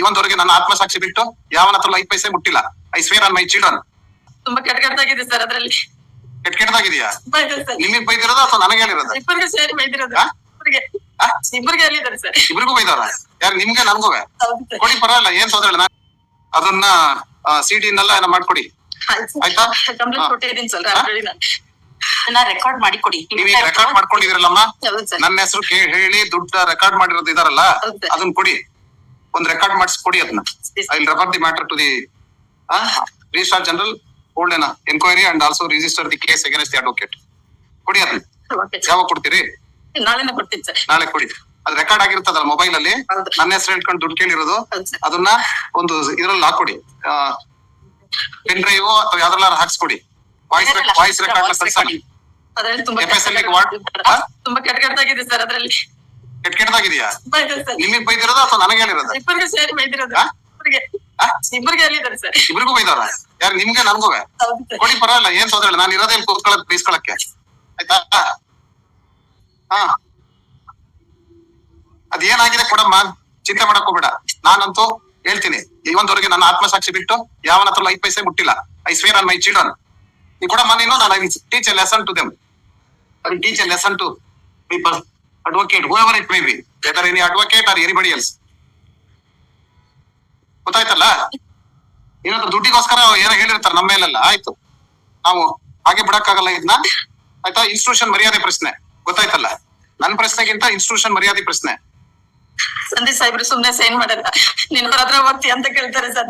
ಇವತ್ತವರೆಗೆ ನನ್ನ ಆತ್ಮಸಾಕ್ಷಿ ಬಿಟ್ಟು ಯಾವನ ಹತ್ರ ಐದು ಪೈಸೆ ಮುಟ್ಟಿಲ್ಲ. I swear on my children ತುಂಬಾ ಕೆಟ್ಟ ಕೆಟ್ಟದಾಗಿದೆ ಸರ್ ಅದ್ರಲ್ಲಿ. ಕೆಟ್ಟ ಕೆಟ್ಟದಾಗಿದೆಯಾ ನಿಮಗೆ ಬೈದಿರೋದು ಅಥವಾ ನನಗೆ ಹೇಳಿರೋದು? ಇಬ್ಬರಿಗೆ ಸೇರಿ ಬೈದಿರೋದು? ಇಬ್ಬರಿಗೆ. ಹೇಳಿದಾರೆ ಇಬ್ಬರಿಗೆ ಸರ್. ಇಬ್ರಿಗೂ ಬೈದಾರ ಯಾರು ನಿಮ್ಗೆ ನನ್ಗೂ ಕೊಡಿ ಪರವಾಗಿಲ್ಲ ಏನ್ ತೊಂದ್ರೆ ಇಲ್ಲ. ಅದನ್ನ ಸಿ ಡಿ ನೆಲ್ಲ ಮಾಡ್ಕೊಡಿ. ಆಯ್ತಾ? ಕಂಪ್ಲೇಂಟ್. ಕೊಟ್ಟಿದ್ದೀನಿ ಸರ್ ರೆಕಾರ್ಡ್ ಮಾಡಿ ಕೊಡಿ. ನೀವೀಗ ರೆಕಾರ್ಡ್ ಮಾಡ್ಕೊಂಡಿದಿರಲ್ಲಮ್ಮ ನನ್ನ ಹೆಸರು ಹೇಳಿ ದುಡ್ಡ ರೆಕಾರ್ಡ್ ಮಾಡಿರೋದು ಇದಾರಲ್ಲ? ಅದನ್ನ ಕೊಡಿ. ಒಂದ್ ರೆಕಾರ್ಡ್ ಮಾಡಿಸ್ಕೊಡಿ ಅದನ್ನ I will refer the matter to the registrar general hold an enquiry and also register the case against the advocate ಕೊಡಿ ಅದನ್ನ ಯಾವಾಗ ಕೊಡ್ತೀರಿ? ನಾಳೆನೇ ಕೊಡ್ತೀನಿ ಸರ್ ನಾಳೆ ಕೊಡಿ. ಅದು ರೆಕಾರ್ಡ್ ಆಗಿರ್ತದಲ್ಲ ಮೊಬೈಲ್ ಅಲ್ಲಿ. ನನ್ನ ಹೆಸರು ಹೇಳ್ಕೊಂಡು ದುಡ್ಡು ಕೇಳಿರೋದು. ಅದನ್ನ ಒಂದು ಇದ್ರಲ್ಲಿ ಹಾಕೊಡಿ. ಪೆನ್ ಡ್ರೈವ್ ಅಥವಾ ಯಾವ್ದ್ರಲ್ಲ ಹಾಕ್ಸ್ಕೊಡಿ. Voice voice record? ತುಂಬಾ ಕೆಟ್ಟ ಕೆಟ್ಟದಾಗಿದೆ ಸರ್ ಅದ್ರಲ್ಲಿ. ಕೆಟ್ಟ ಕೆಟ್ಟದಾಗಿದೆಯಾ? ನಿಮಗೆ ಬೈದಿರೋದು ಅಥವಾ ನನಗೆ ಹೇಳಿರೋದು? ಇಬ್ಬರಿಗೆ ಸೇರಿ ಬೈದಿರೋದು? ಇಬ್ಬರಿಗೆ? ಹೇಳಿದ್ದಾರೆ ಸರ್. ಇಬ್ರಿಗೂ ಬೈದಾರ? ಯಾರು ನಿಮ್ಗೆ ನನ್ಗೂ ಕೊಡಿ ಪರವಾಗಿಲ್ಲ ಏನ್ ತೊಂದ್ರೆ ಇಲ್ಲ. ನಾನು ಇರೋದೇ ಕೂತ್ಕೊಳ್ಳಕ್ ಬೈಸ್ಕೊಳಕ್ಕೆ. ಆಯ್ತಾ? ಹಾ. ಅದೇನಾಗಿದೆ ಕೊಡಮ್ಮ? ಚಿಂತೆ ಮಾಡಕ್ ಹೋಗ್ಬೇಡ. ನಾನಂತೂ ಹೇಳ್ತೀನಿ. ಇವತ್ತವರೆಗೆ ನನ್ನ ಆತ್ಮಸಾಕ್ಷಿ ಬಿಟ್ಟು ಯಾವನ ಹತ್ರ ಐದು ಪೈಸೆ ಮುಟ್ಟಿಲ್ಲ. I swear on my children ನೀವು ಕೊಡಮ್ಮ ನೀನು ನಾನು teacher teach a lesson to them I teach a lesson to people advocate whoever it may be ಯಾಕಂದ್ರೆ any advocate or anybody else ಗೊತ್ತಾಯ್ತಲ್ಲ? ಏನಾದ್ರೂ ದುಡ್ಡಿಗೋಸ್ಕರ ಏನೋ ಹೇಳಿರ್ತಾರೆ ನಮ್ಮ ಮೇಲೆಲ್ಲ. ಆಯ್ತು. ನಾವು ಹಾಗೆ ಬಿಡಕ್ಕಾಗಲ್ಲ ಇದನ್ನ ಆಯ್ತಾ? ಇನ್ಸ್ಟಿಟ್ಯೂಷನ್ ಮರ್ಯಾದೆ ಪ್ರಶ್ನೆ. ಗೊತ್ತಾಯ್ತಲ್ಲ? ನನ್ನ ಪ್ರಶ್ನೆಗಿಂತ ಇನ್ಸ್ಟಿಟ್ಯೂಷನ್ ಮರ್ಯಾದೆ ಪ್ರಶ್ನೆ. ಸಂದೀಪ್ ಸಾಹೇಬ್ರು ಸುಮ್ನೆ ಸೈನ್ ಮಾಡಲ್ಲ. ನಿನ್ ಹತ್ರ ಹೋಗ್ತಿ ಅಂತ ಕೇಳ್ತಾರೆ ಸರ್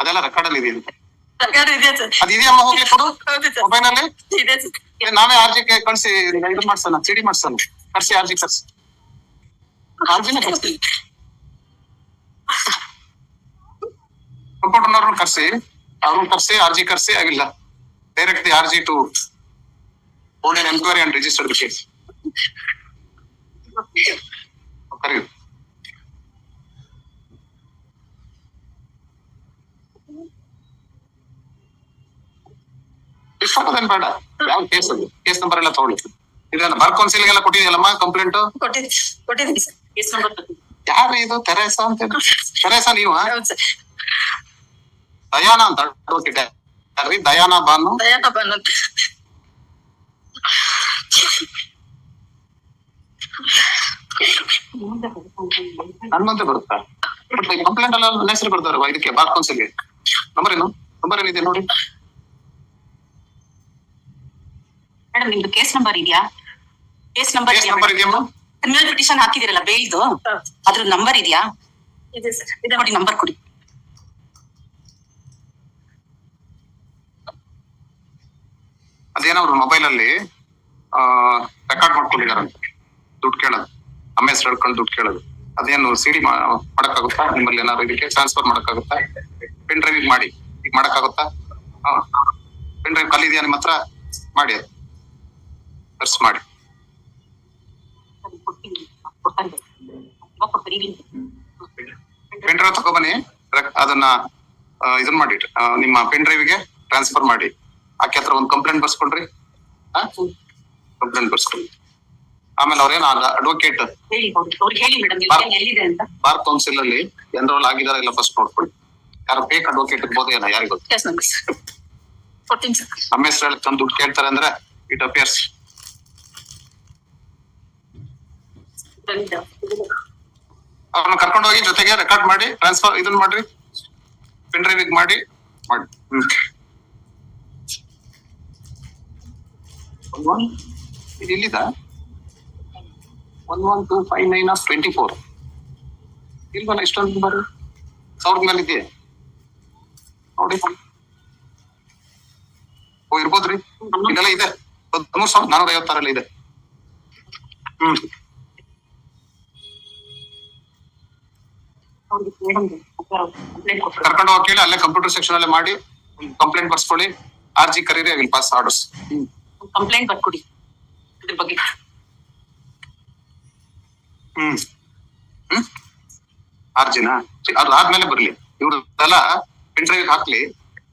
ಅದೆಲ್ಲ ರೆಕಾರ್ಡ್ ಅಲ್ಲಿ ಇದೆ ಸರ್ಕಾರ ಇದೆ ಸರ್ ಅದ್ ಇದೆಯಮ್ಮ ಹೋಗ್ಲಿ ಕೊಡು. ಹೌದು ಸರ್. ಮೊಬೈಲ್ ಅಲ್ಲಿ ಇದೆ ಸರ್. ಏ, ನಾವೇ ಆರ್ಜಿ ಕಳ್ಸಿ ಇದು ಮಾಡ್ಸೋಣ ಸಿಡಿ ಮಾಡ್ಸೋಣ. ಕರ್ಸಿ ಆರ್ಜಿ ಕರ್ಸಿ ಆರ್ಜಿನೇ ಕರ್ಸಿ ಕಂಪ್ಯೂಟರ್ನವ್ರನ್ನ ಕರ್ಸಿ ಅವ್ರನ್ನ ಕರ್ಸಿ ಆರ್ಜಿ ಕರ್ಸಿ ಆಗಿಲ್ಲ. Direct the RG to hold an enquiry and register the case ಕರೀರಿ ಇಷ್ಟೊಂದೇನ್ ಬೇಡ. ಯಾವ ಕೇಸ್ ಅದು? ಕೇಸ್ ನಂಬರ್ ಎಲ್ಲ ತಗೊಳ್ಳಿ. ಇದನ್ನ ಬಾರ್ ಕೌನ್ಸಿಲ್ ಎಲ್ಲ ಕೊಟ್ಟಿದೆಯಲ್ಲಮ್ಮ ಕಂಪ್ಲೇಂಟ್ ಯಾರು ಇದು? ತೆರೇಸಾ ಅಂತ ತೆರೇಸಾ ನೀವು? ದಯಾನ ಅಂತ ಅಡ್ವೊಕೇಟ್ ಯಾರ್ರಿ ದಯಾನ ಬಾನು? ದಯಾನ ಬಾನು ನನ್ ಮುಂದೆ ಬರುತ್ತಾ? ಬಟ್ ಕಂಪ್ಲೇಂಟ್ ಎಲ್ಲ ಹೆಸರು ಬರ್ತಾರ ಇದಕ್ಕೆ ಬಾರ್ ಕೌನ್ಸಿಲ್ಗೆ ನಂಬರ್ ಏನು? ನಂಬರ್ ಏನಿದೆ ನೋಡಿ. ಮೇಡಮ್ ನಿಮ್ದು ಕೇಸ್ ನಂಬರ್ ಇದೆಯಾ? ಕೇಸ್ ನಂಬರ್ ಕೇಸ್ ನಂಬರ್ ಇದೆಯಮ್ಮ ಕ್ರಿಮಿನಲ್ ಪಿಟಿಷನ್ ಹಾಕಿದಿರಲ್ಲ ಬೇಲ್ದು ಅದ್ರ ನಂಬರ್ ಇದೆಯಾ? ಇದೆ ಸರ್ ಇದೆ ನೋಡಿ ನಂಬರ್ ಕೊಡಿ. ಅದೇನೋ ಅವ್ರ ಮೊಬೈಲ್ ಅಲ್ಲಿ ರೆಕಾರ್ಡ್ ಮಾಡ್ಕೊಂಡಿದಾರಂತೆ ದುಡ್ಡು ಕೇಳೋದು. ನಮ್ಮ ಹೆಸರು ಹೇಳ್ಕೊಂಡು ದುಡ್ಡು ಕೇಳೋದು. ಅದೇನು ಸಿಡಿ ಮಾಡಕ್ಕಾಗುತ್ತಾ? ನಿಮ್ಮಲ್ಲಿ ಏನಾದ್ರು ಇದಕ್ಕೆ ಟ್ರಾನ್ಸ್ಫರ್ ಮಾಡಕ್ಕಾಗುತ್ತಾ? ಪೆನ್ ಡ್ರೈವ್ ಮಾಡಿ. ಈಗ ಮಾಡಕ್ಕಾಗುತ್ತಾ? ಪೆನ್ ಡ್ರೈವ್ ಕಲ್ಲಿದೆಯಾ ನಿಮ್ಮ ಹತ್ರ? ಮಾಡಿ ಅದು. ಸರ್ಚ್ ಮಾಡಿ. ಪೆನ್ ಡ್ರೈವ್ ತಗೊಬನ್ನಿ ಅದನ್ನ ಇದನ್ ಮಾಡಿ ನಿಮ್ಮ ಪೆನ್ ಡ್ರೈವ್ಗೆ ಟ್ರಾನ್ಸ್ಫರ್ ಮಾಡಿ. ಆಕೆ ಹತ್ರ ಒಂದು ಕಂಪ್ಲೇಂಟ್ ಬರ್ಸ್ಕೊಳ್ರಿ. ಕಂಪ್ಲೇಂಟ್ ಬರ್ಸ್ಕೊಳ್ರಿ. ಆಮೇಲೆ ಅವ್ರೇನ ಅಡ್ವೊಕೇಟ್ ಬಾರ್- ಕೌನ್ಸಿಲ್ ಅಲ್ಲಿ ಎನ್ರೋಲ್ ಆಗಿದಾರ ಇಲ್ಲ ಫಸ್ಟ್ ನೋಡ್ಕೊಳ್ಳಿ. ಯಾರು ಫೇಕ್ ಅಡ್ವೊಕೇಟ್ ಇರ್ಬೋದು ಏನೋ ಯಾರಿಗೂ ನಮ್ಮ ಹೆಸರು ದುಡ್ಡು ಕೇಳ್ತಾರೆ ಅಂದ್ರೆ ಇಟ್ ಅಪಿಯರ್ಸ್ ಅವ್ರನ್ನ ಕರ್ಕೊಂಡು ಹೋಗಿ ಜೊತೆಗೆ ರೆಕಾರ್ಡ್ ಮಾಡಿ ಟ್ರಾನ್ಸ್ಫರ್ ಇದನ್ನ ಮಾಡ್ರಿ. ಪೆನ್ ಡ್ರೈವ್ ಮಾಡಿ. ಮಾಡಿ. ಇಲ್ಲಿದ one one two five nine of twenty four ಇಲ್ವಲ್ಲ ಇಷ್ಟೊಂದು ನಂಬರ್ ಸಾವಿರದ ಮೇಲೆ ಇದೆಯಾ ನೋಡಿ. ಓ, ಇರ್ಬೋದ್ರಿ. ಇದೆಲ್ಲ ಇದೆ. ಹದಿಮೂರು ಸಾವಿರದ ಇದೆ. ಹ್ಮ್. ಕರ್ಕೊಂಡು ಹೋಗಿ ಕೇಳಿ ಅಲ್ಲೇ ಕಂಪ್ಯೂಟರ್ ಸೆಕ್ಷನ್ ಅಲ್ಲೇ ಮಾಡಿ ಕಂಪ್ಲೇಂಟ್ ಬರ್ಸ್ಕೊಳ್ಳಿ. ಆರ್ ಜಿ ಕರೀರಿ ವಿಲ್ ಪಾಸ್ ಆರ್ಡರ್ಸ್ ಕಂಪ್ಲೇಂಟ್ ಬರ್ಕೊಡಿ. ಇದ್ರ ಬಗ್ಗೆ. ಹ್ಮ್. ಹ್ಮ್? ನಾ? ಅದು ಆದ್ಮೇಲೆ ಬರ್ಲಿ. ಇವ್ರದೆಲ್ಲ ಪೆನ್ ಡ್ರೈವ್ ಹಾಕ್ಲಿ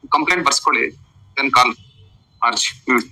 ಕಂಪ್ಲೇಂಟ್ ಬರ್ಸ್ಕೊಳ್ಳಿ ದೆನ್ ಕಾಲ್ ಆರ್ಜಿ ಹ್ಮ್.